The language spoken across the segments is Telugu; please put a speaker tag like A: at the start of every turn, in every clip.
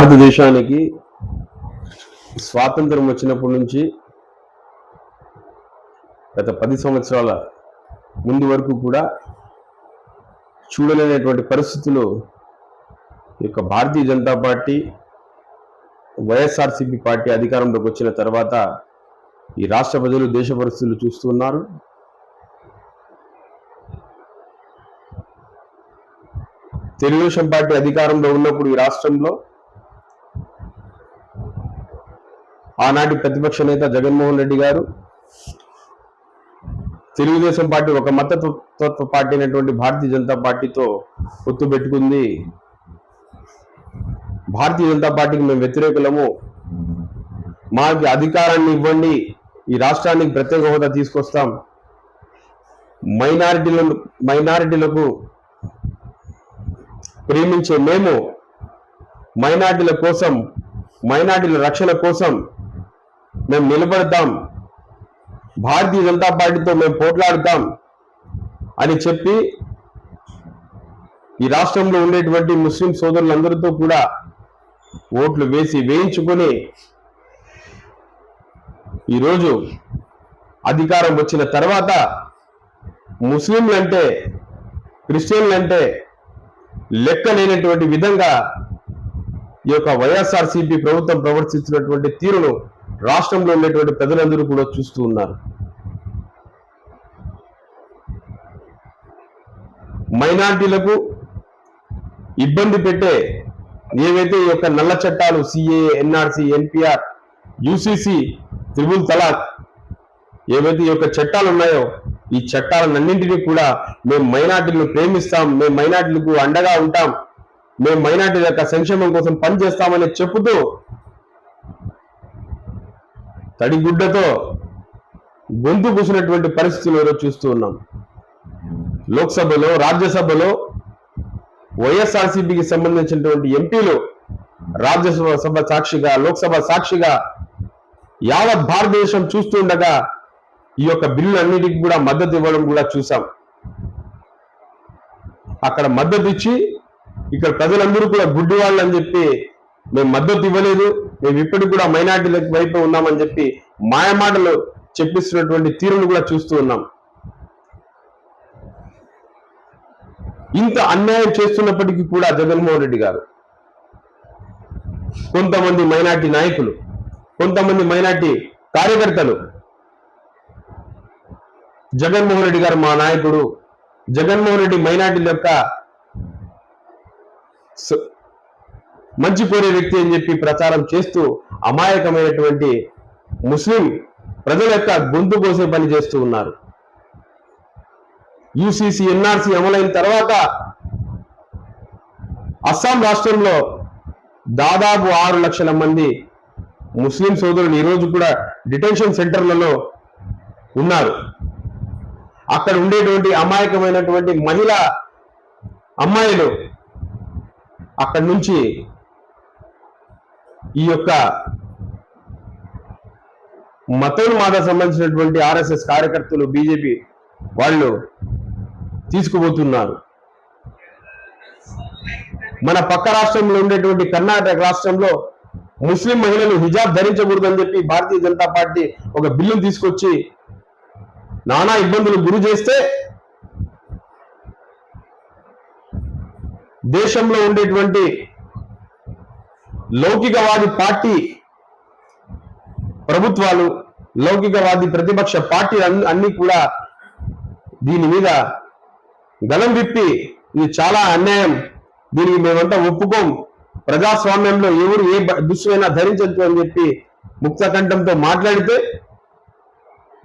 A: భారతదేశానికి స్వాతంత్రం వచ్చినప్పటి నుంచి గత పది సంవత్సరాల ముందు వరకు కూడా చూడలేనటువంటి పరిస్థితులు ఈ యొక్క Bharatiya Janata party YSRCP party అధికారంలోకి వచ్చిన తర్వాత ఈ రాష్ట్ర ప్రజలు దేశ పరిస్థితులు చూస్తున్నారు తెలుగుదేశం పార్టీ అధికారంలో ఉన్నప్పుడు ఈ రాష్ట్రంలో ఆనాటి ప్రతిపక్ష నేత జగన్మోహన్ రెడ్డి గారు తెలుగుదేశం పార్టీ ఒక మతతత్వ పార్టీ అయినటువంటి భారతీయ జనతా పార్టీతో పొత్తు పెట్టుకుంది. భారతీయ జనతా పార్టీకి మేము వ్యతిరేకులము. మాకు అధికారాన్ని ఇవ్వండి. ఈ రాష్ట్రానికి ప్రత్యేక హోదా తీసుకొస్తాం. మైనారిటీలను మైనారిటీలకు ప్రేమించే మేము మైనార్టీల కోసం మైనార్టీల రక్షణ కోసం మేము నిలబడతాం భారతీయ జనతా పార్టీతో మేము పోట్లాడతాం అని చెప్పి ఈ రాష్ట్రంలో ఉండేటువంటి ముస్లిం సోదరులందరితో కూడా ఓట్లు వేసి వేయించుకొని ఈరోజు అధికారం వచ్చిన తర్వాత ముస్లింలంటే క్రిస్టియన్లంటే లెక్క లేనటువంటి విధంగా ఈ యొక్క వైఎస్ఆర్సీపీ ప్రభుత్వం ప్రవర్తిస్తున్నటువంటి తీరును రాష్ట్రంలో ఉండేటువంటి ప్రజలందరూ కూడా చూస్తూ ఉన్నారు. మైనార్టీలకు ఇబ్బంది పెట్టే ఏవైతే ఈ యొక్క నల్ల చట్టాలు CA NRC NPR UCC triple talaq ఏవైతే ఈ యొక్క చట్టాలు ఉన్నాయో ఈ చట్టాలన్నింటినీ కూడా మేము మైనార్టీలను ప్రేమిస్తాం మేము మైనార్టీలకు అండగా ఉంటాం మేము మైనార్టీల యొక్క సంక్షేమం కోసం పనిచేస్తామని చెప్పుతూ తడిగుడ్డతో గొంతు పూసినటువంటి పరిస్థితులు ఈరోజు చూస్తూ ఉన్నాం. లోక్సభలో రాజ్యసభలో వైఎస్ఆర్సీపీకి సంబంధించినటువంటి ఎంపీలు రాజ్యసభ సభ సాక్షిగా లోక్సభ సాక్షిగా యావత్ భారతదేశం చూస్తుండగా ఈ యొక్క బిల్లు అన్నిటికి కూడా మద్దతు ఇవ్వడం కూడా చూసాం అక్కడ మద్దతు ఇచ్చి ఇక్కడ ప్రజలందరూ కూడా గుడ్డి వాళ్ళు అని చెప్పి మేము మద్దతు ఇవ్వలేదు. మేము ఇప్పటికి కూడా మైనార్టీల వైపు ఉన్నామని చెప్పి మాయమాటలు చెప్పిస్తున్నటువంటి తీరును కూడా చూస్తూ ఉన్నాం. ఇంత అన్యాయం చేస్తున్నప్పటికీ కూడా జగన్మోహన్ రెడ్డి గారు కొంతమంది మైనార్టీ నాయకులు కొంతమంది మైనార్టీ కార్యకర్తలు జగన్మోహన్ రెడ్డి గారు మా నాయకుడు జగన్మోహన్ రెడ్డి మైనార్టీల యొక్క మంచి కోరే వ్యక్తి అని చెప్పి ప్రచారం చేస్తూ అమాయకమైనటువంటి ముస్లిం ప్రజల యొక్క గొంతు కోసే పని చేస్తూ ఉన్నారు. యూసీసీ ఎన్ఆర్సీ అమలైన తర్వాత అస్సాం రాష్ట్రంలో దాదాపు ఆరు లక్షల మంది ముస్లిం సోదరులు ఈరోజు కూడా డిటెన్షన్ సెంటర్లలో ఉన్నారు. అక్కడ ఉండేటువంటి అమాయకమైనటువంటి మహిళ అమ్మాయిలు అక్కడి నుంచి ఈ యొక్క మతోన్మాద సంబంధించినటువంటి ఆర్ఎస్ఎస్ కార్యకర్తలు బీజేపీ వాళ్ళు తీసుకుపోతున్నారు. మన పక్క రాష్ట్రంలో ఉండేటువంటి కర్ణాటక రాష్ట్రంలో ముస్లిం మహిళలు హిజాబ్ ధరించకూడదని చెప్పి భారతీయ జనతా పార్టీ ఒక బిల్లును తీసుకొచ్చి నానా ఇబ్బందులు గురి చేస్తే దేశంలో ఉండేటువంటి లౌకికవాది పార్టీ ప్రభుత్వాలు లౌకికవాది ప్రతిపక్ష పార్టీ అన్ని కూడా దీని మీద గలం విప్పి ఇది చాలా అన్యాయం. దీనికి మేమంతా ఒప్పుకోం. ప్రజాస్వామ్యంలో ఎవరు ఏ బ- దుస్తువైనా ధరించద్దు అని చెప్పి ముక్త కంఠంతో మాట్లాడితే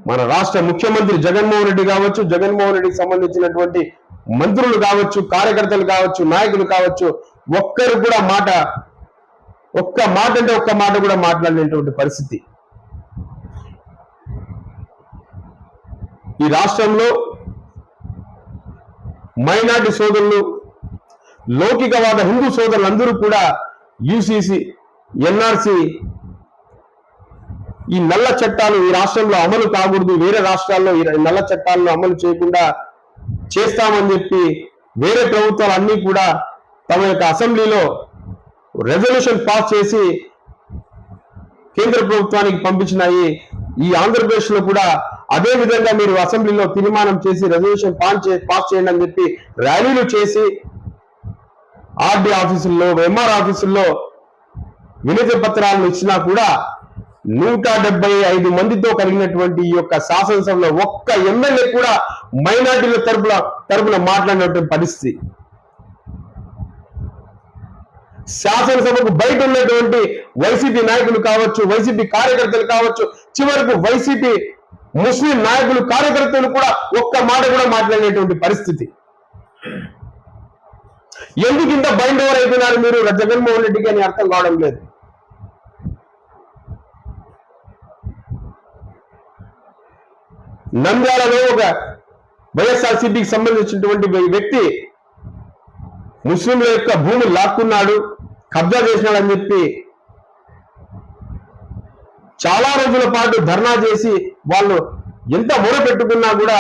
A: మన రాష్ట్ర ముఖ్యమంత్రి జగన్మోహన్ రెడ్డి కావచ్చు జగన్మోహన్ రెడ్డికి సంబంధించినటువంటి మంత్రులు కావచ్చు కార్యకర్తలు కావచ్చు నాయకులు కావచ్చు ఒక్కరు కూడా మాట ఒక్క మాట అంటే ఒక్క మాట కూడా మాట్లాడలేనటువంటి పరిస్థితి. ఈ రాష్ట్రంలో మైనార్టీ సోదరులు లౌకికవాద హిందూ సోదరులందరూ కూడా యూసీసీ ఎన్ఆర్సి ఈ నల్ల చట్టాలు ఈ రాష్ట్రంలో అమలు కాకూడదు వేరే రాష్ట్రాల్లో ఈ నల్ల చట్టాలను అమలు చేయకుండా చేస్తామని చెప్పి వేరే ప్రభుత్వాలు అన్నీ కూడా తమ యొక్క అసెంబ్లీలో రెజల్యూషన్ పాస్ చేసి కేంద్ర ప్రభుత్వానికి పంపించినాయి. ఈ ఆంధ్రప్రదేశ్లో కూడా అదే విధంగా మీరు అసెంబ్లీలో తీర్మానం చేసి రెజల్యూషన్ పాస్ పాస్ చేయండి అని చెప్పి ర్యాలీలు చేసి ఆర్డీ ఆఫీసుల్లో ఎంఆర్ ఆఫీసుల్లో వినతి పత్రాలను ఇచ్చినా కూడా నూట డెబ్బై ఐదు మందితో కలిగినటువంటి ఈ యొక్క శాసనసభలో ఒక్క ఎమ్మెల్యే కూడా మైనార్టీల తరపున తరపున మాట్లాడినటువంటి పరిస్థితి. శాసనసభకు బయట ఉన్నటువంటి వైసీపీ నాయకులు కావచ్చు వైసీపీ కార్యకర్తలు కావచ్చు చివరకు వైసీపీ ముస్లిం నాయకులు కార్యకర్తలు కూడా ఒక్క మాట కూడా మాట్లాడేటువంటి పరిస్థితి. ఎందుకు ఇంత బైండ్ ఓవర్ అయిపోయినారు మీరు? జగన్మోహన్ రెడ్డికి అని అర్థం కావడం లేదు. నంద్యాలలో ఒక వైఎస్ఆర్సీపీకి సంబంధించినటువంటి వ్యక్తి ముస్లింల యొక్క భూమి లాక్కున్నాడు. కబ్జా చేసినాడని చెప్పి చాలా రోజుల పాటు ధర్నా చేసి వాళ్ళు ఎంత మొర పెట్టుకున్నా కూడా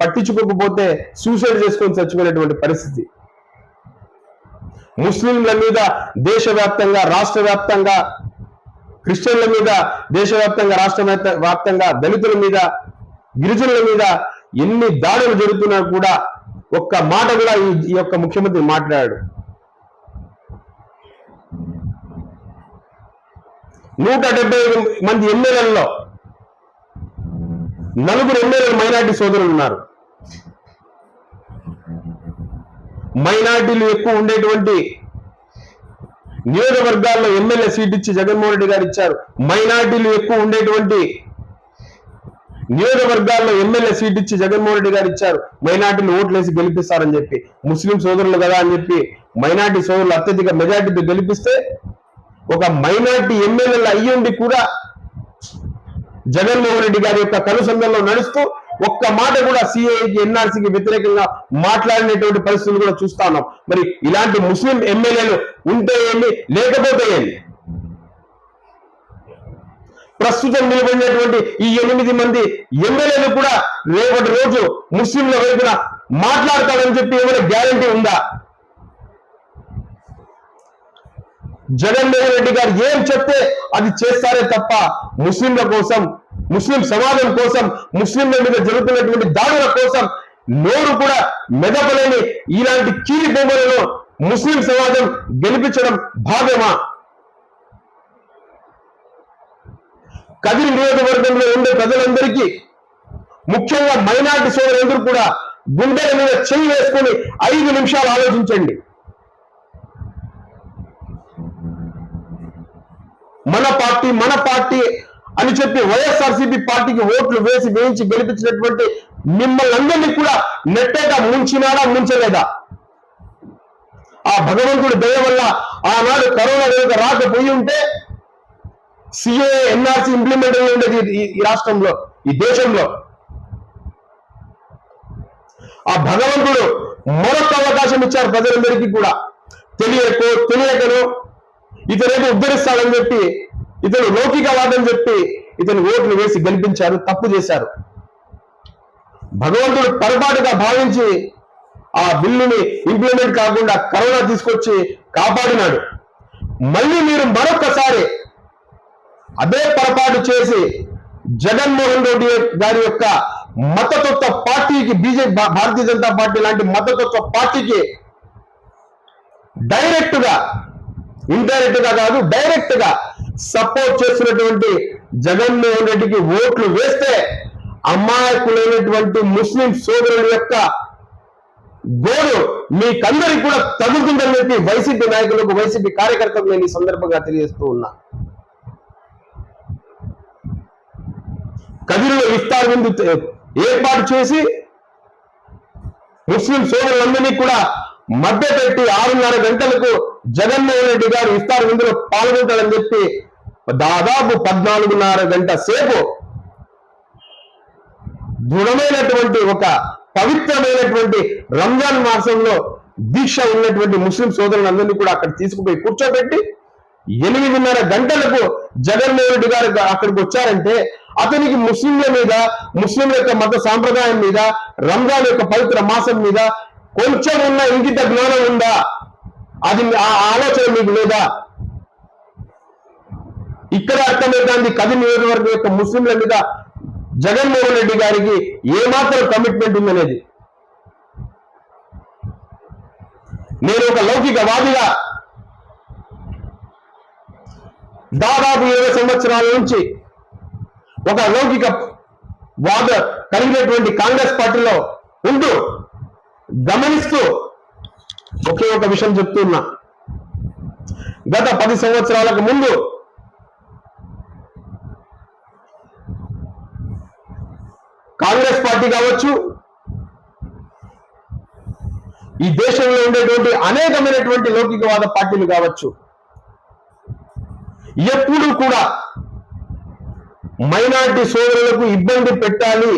A: పట్టించుకోకపోతే సూసైడ్ చేసుకొని చచ్చిపోయినటువంటి పరిస్థితి. ముస్లింల మీద దేశవ్యాప్తంగా రాష్ట్ర వ్యాప్తంగా క్రిస్టియన్ల మీద దేశవ్యాప్తంగా రాష్ట్ర వ్యాప్తంగా దళితుల మీద గిరిజనుల మీద ఎన్ని దాడులు జరుగుతున్నా కూడా ఒక్క మాట కూడా ఈ యొక్క ముఖ్యమంత్రి మాట్లాడాడు. నూట డెబ్బై మంది ఎమ్మెల్యేలలో నలుగురు ఎమ్మెల్యేలు మైనార్టీ సోదరులు ఉన్నారు. మైనార్టీలు ఎక్కువ ఉండేటువంటి నియోజకవర్గాల్లో ఎమ్మెల్యే సీట్ ఇచ్చి జగన్మోహన్ రెడ్డి గారు ఇచ్చారు. మైనార్టీలు ఎక్కువ ఉండేటువంటి నియోజకవర్గాల్లో ఎమ్మెల్యే సీట్ ఇచ్చి జగన్మోహన్ రెడ్డి గారు ఇచ్చారు. మైనార్టీలు ఓట్లేసి గెలిపిస్తారని చెప్పి ముస్లిం సోదరులు కదా అని చెప్పి మైనార్టీ సోదరులు అత్యధిక మెజార్టీతో గెలిపిస్తే ఒక మైనార్టీ ఎమ్మెల్యేలు అయ్యుండి కూడా జగన్మోహన్ రెడ్డి గారి యొక్క కనుసంధంలో నడుస్తూ ఒక్క మాట కూడా సిఐకి ఎన్ఆర్సీకి వ్యతిరేకంగా మాట్లాడినటువంటి పరిస్థితులు కూడా చూస్తా ఉన్నాం. మరి ఇలాంటి ముస్లిం ఎమ్మెల్యేలు ఉంటే ఏమి లేకపోతే ఏమి ప్రస్తుతం నిలబడినటువంటి ఈ ఎనిమిది మంది ఎమ్మెల్యేలు కూడా రేపటి రోజు ముస్లింల వైపున మాట్లాడతాడని చెప్పి ఏమైనా గ్యారంటీ ఉందా? జగన్మోహన్ రెడ్డి గారు ఏం చెప్తే అది చేస్తారే తప్ప ముస్లింల కోసం ముస్లిం సమాజం కోసం ముస్లింల మీద జరుగుతున్నటువంటి దాడుల కోసం నోరు కూడా మెదపలేని ఇలాంటి కీలి బొమ్మలను ముస్లిం సమాజం గెలిపించడం భావ్యమా కదిరి నియోజకవర్గంలో ఉండే ప్రజలందరికీ ముఖ్యంగా మైనార్టీ సోదరులందరూ కూడా గుండెల మీద చెయ్యి వేసుకొని ఐదు నిమిషాలు ఆలోచించండి మన పార్టీ మన పార్టీ అని చెప్పి వైఎస్ఆర్సీపీ పార్టీకి ఓట్లు వేసి వేయించి గెలిపించినటువంటి మిమ్మల్ని అందరినీ కూడా నెట్టేట ముంచినాడా ముంచలేదా? ఆ భగవంతుడి దయ వల్ల ఆనాడు కరోనా కనుక రాకపోయి ఉంటే సిఏ ఎన్ఆర్సీ ఇంప్లిమెంట్ అయి ఉండేది ఈ- రాష్ట్రంలో ఈ దేశంలో. ఆ భగవంతుడు మరొక అవకాశం ఇచ్చారు ప్రజలందరికీ కూడా. తెలియకో తెలియకను ఇతనేదో ఉద్ధరిస్తాడని చెప్పి ఇతను లౌకికవాదం చెప్పి ఇతను ఓట్లు వేసి గెలిపించారు తప్పు చేశారు. భగవంతుడు పొరపాటుగా భావించి ఆ బిల్లుని ఇంప్లిమెంట్ కాకుండా కరోనా తీసుకొచ్చి కాపాడినాడు. మళ్ళీ మీరు మరొకసారి అదే పొరపాటు చేసి జగన్మోహన్ రెడ్డి గారి యొక్క మతతత్వ పార్టీకి బీజేపీ భారతీయ జనతా పార్టీ లాంటి మతతత్వ పార్టీకి డైరెక్ట్గా ఇండైరెక్ట్గా కాదు డైరెక్ట్గా సపోర్ట్ చేస్తున్నటువంటి జగన్మోహన్ రెడ్డికి ఓట్లు వేస్తే అమాయకులైనటువంటి ముస్లిం సోదరుల యొక్క గోడు మీకందరికి కూడా తగ్గుతుందని చెప్పి వైసీపీ నాయకులకు వైసీపీ కార్యకర్తలకు నేను ఈ సందర్భంగా తెలియజేస్తూ ఉన్నా. కదిరిలో ఇఫ్తార్ విందు ఏర్పాటు చేసి ముస్లిం సోదరులందరినీ కూడా మధ్య పెట్టి ఆరున్నర గంటలకు జగన్మోహన్ రెడ్డి గారు ఇస్తారు ఇందులో పాల్గొంటాడని చెప్పి దాదాపు పద్నాలుగున్నర గంట సేపు దృఢమైనటువంటి ఒక పవిత్రమైనటువంటి రంజాన్ మాసంలో దీక్ష ఉన్నటువంటి ముస్లిం సోదరులందరినీ కూడా అక్కడ తీసుకుపోయి కూర్చోబెట్టి ఎనిమిదిన్నర గంటలకు జగన్మోహన్ రెడ్డి గారు అక్కడికి వచ్చారంటే అతనికి ముస్లింల మీద ముస్లింల యొక్క మత సాంప్రదాయం మీద రంజాన్ యొక్క పవిత్ర మాసం మీద కొంచెం ఉన్న ఇంకిత జ్ఞానం ఉందా? అది ఆ ఆలోచన మీకు లేదా? ఇక్కడ అర్థమవుతుంది కది నియోజకవర్గం యొక్క ముస్లింల మీద జగన్మోహన్ రెడ్డి గారికి ఏమాత్రం కమిట్మెంట్ ఉందనేది. నేను ఒక లౌకికవాదిగా దాదాపు ఇరవై సంవత్సరాల నుంచి ఒక లౌకిక వాద కలిగినటువంటి కాంగ్రెస్ పార్టీలో ఉంటూ గమనిస్తూ ఒకే ఒక విషయం చెప్తున్నా. గత పది సంవత్సరాలకు ముందు కాంగ్రెస్ పార్టీ కావచ్చు ఈ దేశంలో ఉండేటువంటి అనేకమైనటువంటి లౌకికవాద పార్టీలు కావచ్చు ఎప్పుడు కూడా మైనార్టీ సోదరులకు ఇబ్బంది పెట్టాలి.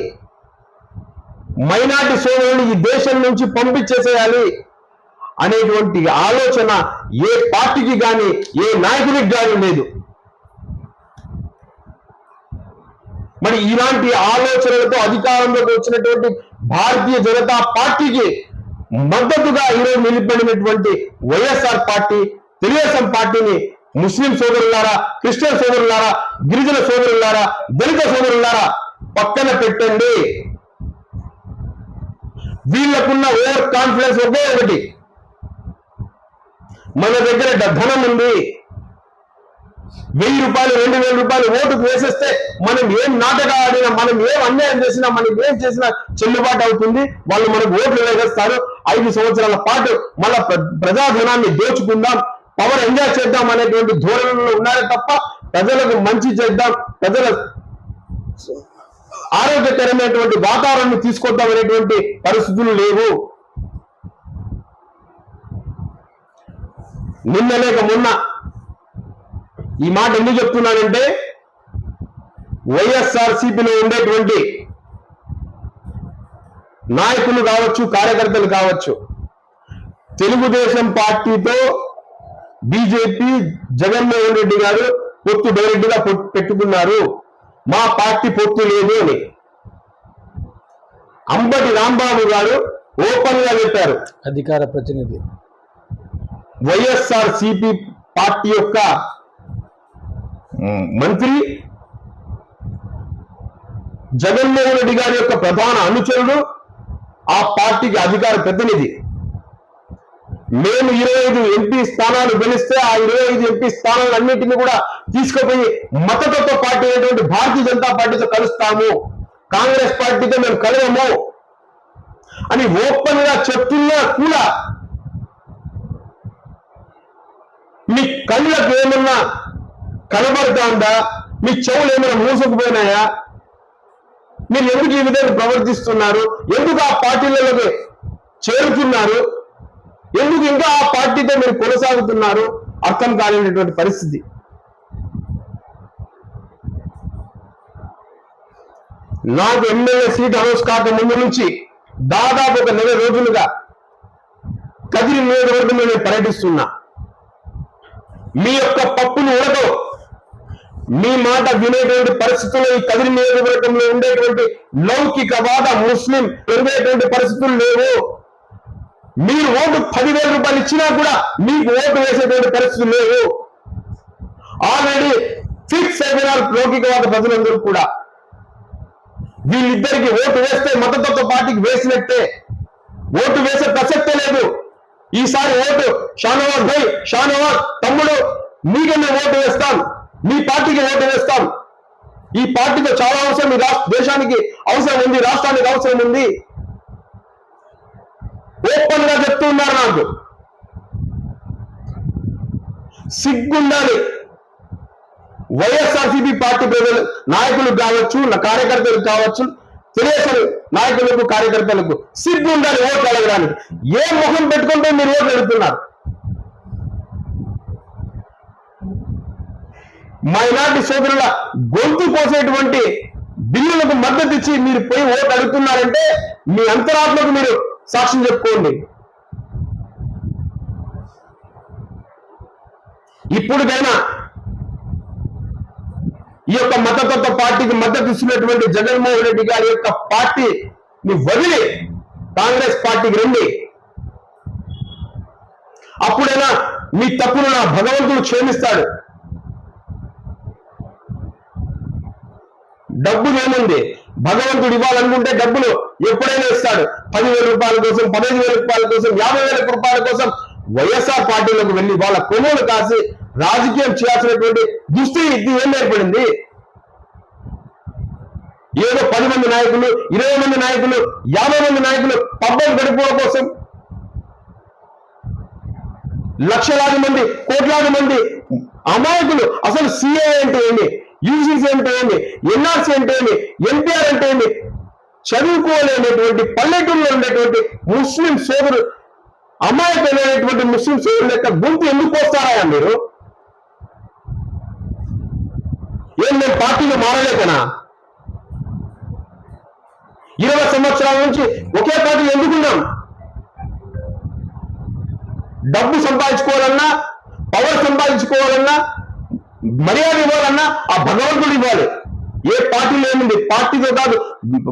A: మైనార్టీ సోదరులు ఈ దేశం నుంచి పంపించేసేయాలి. అనేటువంటి ఆలోచన ఏ పార్టీకి కానీ ఏ నాయకుడికి కానీ లేదు. మరి ఇలాంటి ఆలోచనలతో అధికారంలోకి వచ్చినటువంటి భారతీయ జనతా పార్టీకి మద్దతుగా ఈరోజు నిలబడినటువంటి వైఎస్ఆర్ పార్టీ తెలుగుదేశం పార్టీని ముస్లిం సోదరులారా క్రిస్టియన్ సోదరులారా గిరిజన సోదరులారా దళిత సోదరులారా పక్కన పెట్టండి. వీళ్ళకున్న ఓవర్ కాన్ఫిడెన్స్ ఒకే ఒకటి. మన దగ్గర ధనం ఉంది. వెయ్యి రూపాయలు రెండు వేల రూపాయలు ఓటుకు వేసేస్తే మనం ఏం నాటకాలు ఆడినా మనం ఏం అన్యాయం చేసినా మనం ఏం చేసినా చెల్లుబాటు అవుతుంది. వాళ్ళు మనకు ఓట్లు వేసేస్తారు. ఐదు సంవత్సరాల పాటు మన ప్ర- ప్రజాధనాన్ని దోచుకుందాం. పవర్ ఎంజాయ్ చేద్దాం అనేటువంటి ధోరణిలో ఉన్నారే తప్ప ప్రజలకు మంచి చేద్దాం. ప్రజల ఆరోగ్యకరమైనటువంటి వాతావరణం తీసుకొద్దాం అనేటువంటి పరిస్థితులు లేవు. నిన్న లేక మొన్న. ఈ మాట ఎందుకు చెప్తున్నానంటే వైఎస్ఆర్ సిపిలో ఉండేటువంటి నాయకులు కావచ్చు కార్యకర్తలు కావచ్చు తెలుగుదేశం పార్టీతో బీజేపీ జగన్మోహన్ రెడ్డి గారు పొత్తు డైరెక్ట్గా పెట్టుకున్నారు. మా పార్టీ పొత్తు లేదు అని. అంబటి రాంబాబు గారు ఓపెన్గా చెప్పారు.
B: అధికార ప్రతినిధి.
A: వైఎస్ఆర్ సిపి పార్టీ యొక్క మంత్రి జగన్మోహన్ రెడ్డి గారి యొక్క ప్రధాన అనుచరుడు ఆ పార్టీకి అధికార ప్రతినిధి. మేము ఇరవై ఐదు ఎంపీ స్థానాలు గెలిస్తే ఆ ఇరవై ఐదు ఎంపీ స్థానాలు అన్నింటినీ కూడా తీసుకుపోయి మతతత్వ పార్టీ అయినటువంటి భారతీయ జనతా పార్టీతో కలుస్తాము. కాంగ్రెస్ పార్టీతో మేము కలవము. అని ఓపెన్గా చెప్తున్నా కూడా మీ కళ్ళకు ఏమన్నా కనబడుతుందా? మీ చెవులు ఏమైనా మూసుకుపోయినాయా? మీరు ఎందుకు ఈ విధంగా ప్రవర్తిస్తున్నారు? ఎందుకు ఆ పార్టీలలోకి చేరుతున్నారు? ఎందుకు ఇంకా ఆ పార్టీతో మీరు కొనసాగుతున్నారు? అర్థం కాలేనటువంటి పరిస్థితి. నాకు ఎమ్మెల్యే సీట్ అనౌన్స్ కాక ముందు నుంచి దాదాపు ఒక నెల రోజులుగా కదిరి నియోజకవర్గంలో నేను పర్యటిస్తున్నా. మీ యొక్క పప్పులు ఉడకవు మీ మాట వినేటువంటి పరిస్థితుల్లో ఈ కదిరి నియోజకవర్గంలో ఉండేటువంటి లౌకికవాద ముస్లిం పెరిగేటువంటి పరిస్థితులు లేవు. మీరు ఓటు పదివేల రూపాయలు ఇచ్చినా కూడా మీకు ఓటు వేసేటువంటి పరిస్థితులు లేవు. ఆల్రెడీ ఫిక్స్ అయిపోయినారు లౌకికవాద ప్రజలందరూ కూడా వీళ్ళిద్దరికి ఓటు వేస్తే మతతత్వ పార్టీకి వేసినట్టే. ఓటు వేసే ప్రసక్తే లేదు. ఈసారి ఓటు షానవాజ్ భయ్ షానవాజ్ తమ్ముడు మీకన్నా ఓటు వేస్తాం. మీ పార్టీకి ఓటు వేస్తాం. ఈ పార్టీతో చాలా అవసరం ఈ రాష్ట్ర దేశానికి అవసరం ఉంది రాష్ట్రానికి అవసరం ఉంది. ఓపెన్గా చెప్తూ ఉన్నారు నాకు. సిగ్గుండాలి. వైఎస్ఆర్సీపీ పార్టీ ప్రజలు నాయకులు కావచ్చు నా కార్యకర్తలు కావచ్చు తెలుగుదేశం నాయకులకు కార్యకర్తలకు సిగ్గు ఉండాలి ఓట్లు అడగడానికి. ఏ ముఖం పెట్టుకుంటే మీరు ఓట్లు అడుగుతున్నారు? మైనార్టీ సోదరుల గొంతు కోసేటువంటి బిల్లులకు మద్దతు ఇచ్చి మీరు పోయి ఓటు అడుగుతున్నారంటే మీ అంతరాత్మకు మీరు సాక్ష్యం చెప్పుకోండి. ఇప్పుడుకైనా ఈ యొక్క మతతత్వ పార్టీకి మద్దతు ఇస్తున్నటువంటి జగన్మోహన్ రెడ్డి గారి యొక్క పార్టీని వదిలి కాంగ్రెస్ పార్టీకి రండి. అప్పుడైనా మీ తప్పును నా భగవంతుడు క్షేమిస్తాడు. డబ్బులు ఏముంది? భగవంతుడు ఇవ్వాలనుకుంటే డబ్బులు ఎప్పుడైనా ఇస్తాడు. పదివేల రూపాయల కోసం పదహైదు వేల రూపాయల కోసం యాభై వేల రూపాయల కోసం వైఎస్ఆర్ పార్టీలోకి వెళ్ళి వాళ్ళ కొనుగోలు కాసి రాజకీయం చేయాల్సినటువంటి దుస్థి ఇది ఏం ఏర్పడింది? ఏదో పది మంది నాయకులు ఇరవై మంది నాయకులు యాభై మంది నాయకులు పబ్బం గడుపుకోవడం కోసం లక్షలాది మంది కోట్లాది మంది అమాయకులు. అసలు సిఏ అంటే ఏంటి యూజీసీ అంటే ఏంటి ఎన్ఆర్సీ అంటే ఏంటి ఎన్టీఆర్ అంటే ఏంటి చదువుకోలేనటువంటి పల్లెటూరులో ఉండేటువంటి ముస్లిం సోదరు అమాయకులైనటువంటి ముస్లిం సోదరుల యొక్క గుంపు ఎందుకు వస్తారా మీరు? ఏం మేము పార్టీలు మారలేకనా? ఇరవై సంవత్సరాల నుంచి ఒకే పార్టీ ఎందుకున్నాం? డబ్బు సంపాదించుకోవాలన్నా పవర్ సంపాదించుకోవాలన్నా మర్యాద ఇవ్వాలన్నా ఆ భగవంతుడు ఇవ్వాలి. ఏ పార్టీలో ఏముంది? పార్టీతో కాదు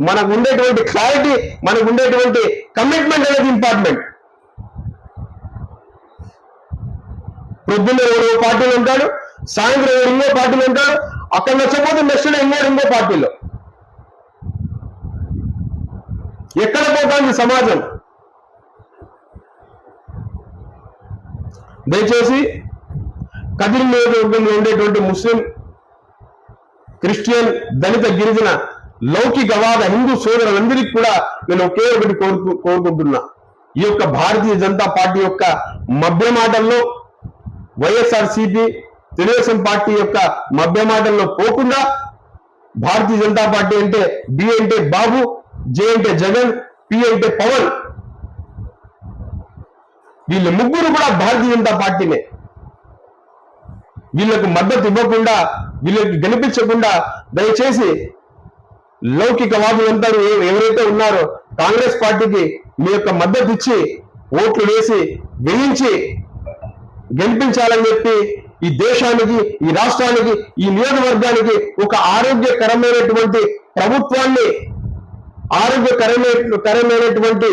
A: మనకు ఉండేటువంటి క్లారిటీ మనకు ఉండేటువంటి కమిట్మెంట్ అనేది ఇంపార్టెంట్ పొద్దున్న ఎవరో పార్టీలు ఉంటాడు సాయంత్రం ఎవరో పార్టీలు ఉంటాడు అక్కడ నచ్చకపోతే నెక్స్ట్ ఇంకో ఇంకో పార్టీలో. ఎక్కడ పోతుంది సమాజం? దయచేసి కదిరి నియోజకవర్గంలో ఉండేటువంటి ముస్లిం క్రిస్టియన్ దళిత గిరిజన లౌకికవాద హిందూ సోదరులందరికీ కూడా నేను ఒకే ఒకటి కోరుకు కోరుకుంటున్నా. ఈ యొక్క భారతీయ జనతా పార్టీ యొక్క మభ్య మాటల్లో వైఎస్ఆర్సీపీ తెలుగుదేశం పార్టీ యొక్క మభ్య మాటల్లో పోకుండా భారతీయ జనతా పార్టీ అంటే బి అంటే బాబు జే అంటే జగన్ పి అంటే పవన్. వీళ్ళ ముగ్గురు కూడా భారతీయ జనతా పార్టీనే. వీళ్ళకు మద్దతు ఇవ్వకుండా వీళ్ళకి గెలిపించకుండా దయచేసి లౌకికవాదులు అంటారు ఎవరైతే ఉన్నారో కాంగ్రెస్ పార్టీకి మీ యొక్క మద్దతు ఇచ్చి ఓట్లు వేసి వేయించి గెలిపించాలని చెప్పి ఈ దేశానికి ఈ రాష్ట్రానికి ఈ నియోజకవర్గానికి ఒక ఆరోగ్యకరమైనటువంటి ప్రభుత్వాన్ని ఆరోగ్యకరమైన కరమైనటువంటి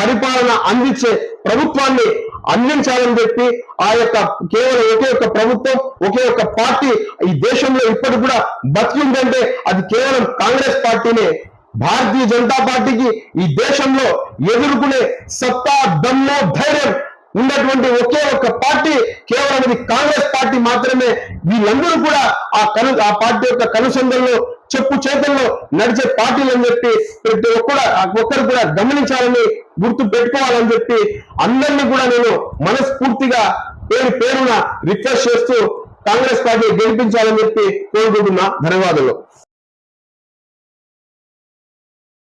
A: పరిపాలన అందించే ప్రభుత్వాన్ని అందించాలని చెప్పి ఆ యొక్క కేవలం ఒకే ఒక్క ప్రభుత్వం ఒకే ఒక్క పార్టీ ఈ దేశంలో ఇప్పటికి కూడా బతికిందంటే అది కేవలం కాంగ్రెస్ పార్టీనే. భారతీయ జనతా పార్టీకి ఈ దేశంలో ఎదుర్కొనే సత్తా దమ్ము ధైర్యం ఉన్నటువంటి ఒకే ఒక్క పార్టీ కేవలం ఇది కాంగ్రెస్ పార్టీ మాత్రమే. వీళ్ళందరూ కూడా ఆ కను ఆ పార్టీ యొక్క కనుసంధంలో చెప్పు చేతుల్లో నడిచే పార్టీలు అని చెప్పి ప్రతి ఒక్కరు ఒక్కరు కూడా గమనించాలని గుర్తు పెట్టుకోవాలని చెప్పి అందరినీ కూడా నేను మనస్ఫూర్తిగా పేరు పేరున రిక్వెస్ట్ చేస్తూ కాంగ్రెస్ పార్టీ గెలిపించాలని చెప్పి కోరుకుంటున్నా. ధన్యవాదాలు.